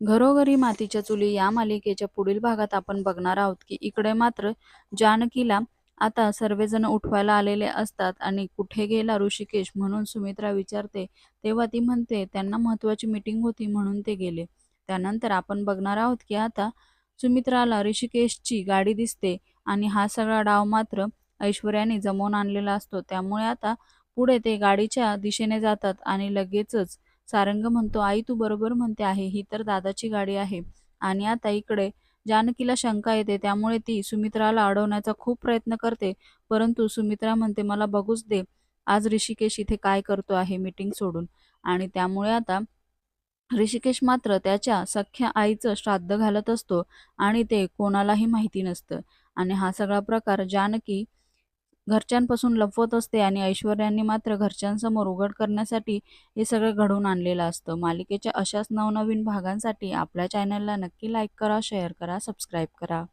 घरोघरी मातीच्या चुली या मालिकेच्या पुढील भागात आपण बघणार आहोत की इकडे मात्र जानकीला आता सर्वजण उठवायला आलेले असतात आणि कुठे गेला ऋषिकेश म्हणून सुमित्रा विचारते तेव्हा ती म्हणते त्यांना महत्वाची मीटिंग होती म्हणून ते गेले. त्यानंतर आपण बघणार आहोत की आता सुमित्राला ऋषिकेशची गाडी दिसते आणि हा सगळा डाव मात्र ऐश्वर्याने जमवून आणलेला असतो. त्यामुळे आता पुढे ते गाडीच्या दिशेने जातात आणि लगेचच सारंग म्हणतो आई तू बरोबर म्हणते आहे ही तर दादाची गाडी आहे. आणि आता इकडे जानकीला शंका येते त्यामुळे ती सुमित्राला अडवण्याचा खूप प्रयत्न करते. परंतु सुमित्रा म्हणते मला बघूच दे आज ऋषिकेश इथे काय करतो आहे मीटिंग सोडून. आणि त्यामुळे आता ऋषिकेश मात्र त्याच्या सख्या आईचं श्राद्ध घालत असतो आणि ते कोणालाही माहिती नसतं. आणि हा सगळा प्रकार जानकी घरच्यांपासून लपवत असते आणि ऐश्वर्याने मात्र घरच्यांसमोर उघड करण्यासाठी हे सगळं घडवून आणलेलं असतं. मालिकेच्या अशाच नवनवीन भागांसाठी आपल्या चॅनलला नक्की लाईक करा शेअर करा सबस्क्राईब करा.